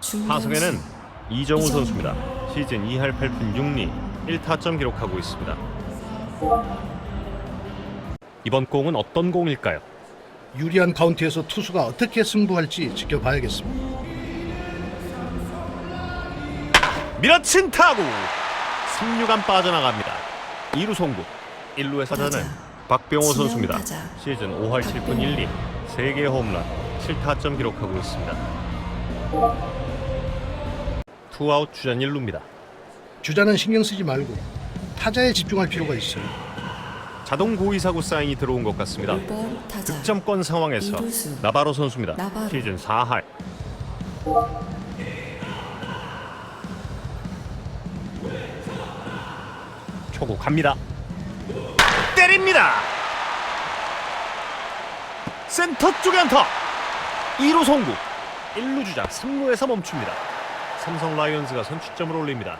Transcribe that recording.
타석에는 이정우 선수입니다. 시즌 2할 8푼 6리 1타점 기록하고 있습니다. 이번 공은 어떤 공일까요? 유리한 카운트에서 투수가 어떻게 승부할지 지켜봐야겠습니다. 밀어친 타구 3루간 빠져나갑니다. 2루 송구 1루의 사자는 박병호 선수입니다. 시즌 5할 7푼 1리 3개의 홈런 7타점 기록하고 있습니다. 투아웃 주전 1루입니다. 주자는 신경 쓰지 말고 타자에 집중할 필요가 있어요. 자동 고의사고 사인이 들어온 것 같습니다. 득점권 상황에서 이루수. 나바로 선수입니다. 나바로. 시즌 4할 초구 갑니다. 때립니다. 센터 쪽에 안타. 2루 송구. 1루 주자 3루에서 멈춥니다. 삼성 라이온즈가 선취점을 올립니다.